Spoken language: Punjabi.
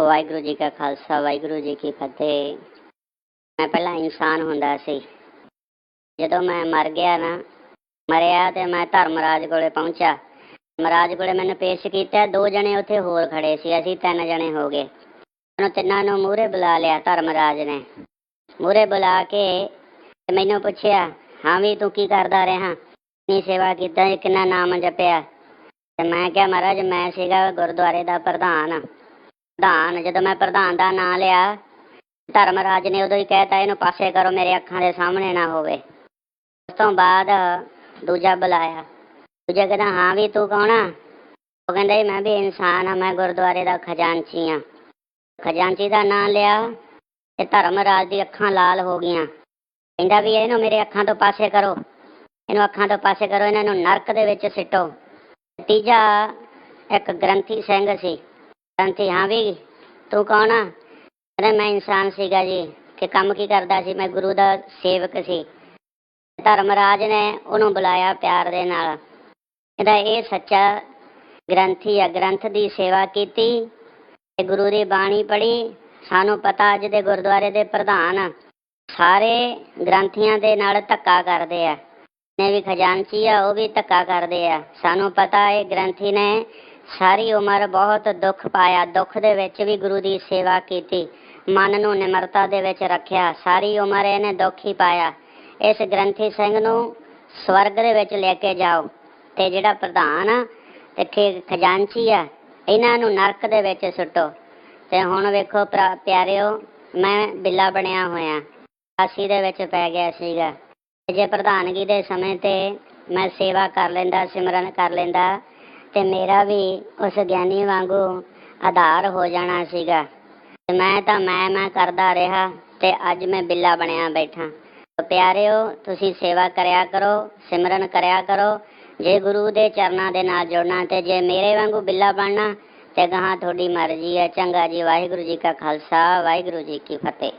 ਵਾਹਿਗੁਰੂ ਜੀ ਕਾ ਖਾਲਸਾ, ਵਾਹਿਗੁਰੂ ਜੀ ਕੀ ਫਤਿਹ। ਮੈਂ ਪਹਿਲਾਂ ਇਨਸਾਨ ਹੁੰਦਾ ਸੀ। ਜਦੋਂ ਮੈਂ ਮਰ ਗਿਆ ਨਾ, ਮਰਿਆ ਤੇ ਮੈਂ ਧਰਮਰਾਜ ਕੋਲੇ ਪਹੁੰਚਾ ਮਹਾਰਾਜ ਕੋਲੇ ਮੈਨੂੰ ਪੇਸ਼ ਕੀਤਾ, ਦੋ ਜਣੇ ਉੱਥੇ ਹੋਰ ਖੜੇ ਸੀ, ਅਸੀਂ ਤਿੰਨ ਜਣੇ ਹੋ ਗਏ। ਉਹਨੂੰ ਤਿੰਨਾਂ ਨੂੰ ਮੂਹਰੇ ਬੁਲਾ ਲਿਆ, ਧਰਮਰਾਜ ਨੇ। ਮੂਹਰੇ ਬੁਲਾ ਕੇ ਤੇ ਮੈਨੂੰ ਪੁੱਛਿਆ, ਹਾਂ ਵੀ ਤੂੰ ਕੀ ਕਰਦਾ ਰਿਹਾ? ਨੀ ਸੇਵਾ ਕੀਤਾ ਕਿੰਨਾ ਨਾਮ ਜਪਿਆ? ਤੇ ਮੈਂ ਕਿਹਾ, ਮਹਾਰਾਜ, ਮੈਂ ਸੀਗਾ ਗੁਰਦੁਆਰੇ ਦਾ ਪ੍ਰਧਾਨ। ਪ੍ਰਧਾਨ ਜਦੋਂ ਮੈਂ ਪ੍ਰਧਾਨ ਦਾ ਨਾਂ ਲਿਆ ਧਰਮਰਾਜ ਨੇ ਉਦੋਂ ਹੀ ਕਹਿਤਾ ਇਹਨੂੰ ਪਾਸੇ ਕਰੋ ਮੇਰੇ ਅੱਖਾਂ ਦੇ ਸਾਹਮਣੇ ਨਾ ਹੋਵੇ। ਉਸ ਤੋਂ ਬਾਅਦ ਦੂਜਾ ਬੁਲਾਇਆ। ਦੂਜਾ ਕਹਿੰਦਾ ਹਾਂ ਵੀ ਤੂੰ ਕੌਣ ਆ? ਉਹ ਕਹਿੰਦਾ ਜੀ, ਮੈਂ ਵੀ ਇਨਸਾਨ ਆ ਮੈਂ ਗੁਰਦੁਆਰੇ ਦਾ ਖਜ਼ਾਨਚੀ ਆ। ਖਜ਼ਾਨਚੀ ਦਾ ਨਾਂ ਲਿਆ ਤੇ ਧਰਮਰਾਜ ਦੀ ਅੱਖਾਂ ਲਾਲ ਹੋ ਗਈਆਂ। ਕਹਿੰਦਾ ਵੀ ਇਹਨੂੰ ਮੇਰੇ ਅੱਖਾਂ ਤੋਂ ਪਾਸੇ ਕਰੋ। ਇਹਨੂੰ ਅੱਖਾਂ ਤੋਂ ਪਾਸੇ ਕਰੋ ਇਹਨਾਂ ਨੂੰ ਨਰਕ ਦੇ ਵਿੱਚ ਸਿੱਟੋ। ਤੀਜਾ ਇੱਕ ਗ੍ਰੰਥੀ ਸਿੰਘ ਸੀ। ਗ੍ਰੰਥੀ ਹਾਂ ਵੀ ਤੂੰ ਕੌਣ ਆ? ਕਹਿੰਦਾ, ਮੈਂ ਇਨਸਾਨ ਸੀਗਾ ਜੀ ਕਿ ਕੰਮ ਕੀ ਕਰਦਾ ਸੀ? ਮੈਂ ਗੁਰੂ ਦਾ ਸੇਵਕ ਸੀ। ਧਰਮਰਾਜ ਨੇ ਉਹਨੂੰ ਬੁਲਾਇਆ ਪਿਆਰ ਦੇ ਨਾਲ। ਕਹਿੰਦਾ, ਇਹ ਸੱਚਾ ਗ੍ਰੰਥੀ ਆ, ਗ੍ਰੰਥ ਦੀ ਸੇਵਾ ਕੀਤੀ ਤੇ ਗੁਰੂ ਦੀ ਬਾਣੀ ਪੜ੍ਹੀ। ਸਾਨੂੰ ਪਤਾ ਅੱਜ ਦੇ ਗੁਰਦੁਆਰੇ ਦੇ ਪ੍ਰਧਾਨ ਸਾਰੇ ਗ੍ਰੰਥੀਆਂ ਦੇ ਨਾਲ ਧੱਕਾ ਕਰਦੇ ਆ। ਨੇ ਵੀ ਖਜ਼ਾਨਚੀ ਆ, ਉਹ ਵੀ ਧੱਕਾ ਕਰਦੇ ਆ। ਸਾਨੂੰ ਪਤਾ ਇਹ ਗ੍ਰੰਥੀ ਨੇ ਸਾਰੀ ਉਮਰ ਬਹੁਤ ਦੁੱਖ ਪਾਇਆ, ਦੁੱਖ ਦੇ ਵਿੱਚ ਵੀ ਗੁਰੂ ਦੀ ਸੇਵਾ ਕੀਤੀ, ਮਨ ਨੂੰ ਨਿਮਰਤਾ ਦੇ ਵਿੱਚ ਰੱਖਿਆ, ਸਾਰੀ ਉਮਰ ਇਹਨੇ ਦੁੱਖ ਹੀ ਪਾਇਆ। ਇਸ ਗ੍ਰੰਥੀ ਸਿੰਘ ਨੂੰ ਸਵਰਗ ਦੇ ਵਿੱਚ ਲੈ ਕੇ ਜਾਓ, ਤੇ ਜਿਹੜਾ ਪ੍ਰਧਾਨ ਆ ਤੇ ਖਜ਼ਾਨਚੀ ਆ, ਇਹਨਾਂ ਨੂੰ ਨਰਕ ਦੇ ਵਿੱਚ ਸੁੱਟੋ। ਤੇ ਹੁਣ ਵੇਖੋ ਭਰਾ- ਪਿਆਰਿਓ, ਮੈਂ ਬਿੱਲਾ ਬਣਿਆ ਹੋਇਆ ਕਾਸੀ ਦੇ ਵਿੱਚ ਪੈ ਗਿਆ ਸੀਗਾ। ਜੇ ਪ੍ਰਧਾਨਗੀ ਦੇ ਸਮੇਂ ਤੇ ਮੈਂ ਸੇਵਾ ਕਰ ਲੈਂਦਾ, ਸਿਮਰਨ ਕਰ ਲੈਂਦਾ ਤੇ ਮੇਰਾ ਵੀ ਉਸ ਗਿਆਨੀ ਵਾਂਗੂ ਆਧਾਰ ਹੋ ਜਾਣਾ ਸੀਗਾ। ਮੈਂ ਤਾਂ ਮੈਂ ਮੈਂ ਕਰਦਾ ਰਿਹਾ ਤੇ ਅੱਜ ਮੈਂ ਬਿੱਲਾ ਬਣਿਆ ਬੈਠਾ। ਤੇ ਪਿਆਰਿਓ, ਤੁਸੀਂ ਸੇਵਾ ਕਰਿਆ ਕਰੋ, ਸਿਮਰਨ ਕਰਿਆ ਕਰੋ। ਜੇ ਗੁਰੂ ਦੇ ਚਰਨਾਂ ਦੇ ਨਾਲ ਜੁੜਨਾ ਤੇ ਜੇ ਮੇਰੇ ਵਾਂਗੂ ਬਿੱਲਾ ਬਣਨਾ ਤੇ ਗਾਹਾਂ ਤੁਹਾਡੀ ਮਰਜ਼ੀ ਹੈ। ਚੰਗਾ ਜੀ, ਵਾਹਿਗੁਰੂ ਜੀ ਕਾ ਖਾਲਸਾ, ਵਾਹਿਗੁਰੂ ਜੀ ਕੀ ਫਤਿਹ।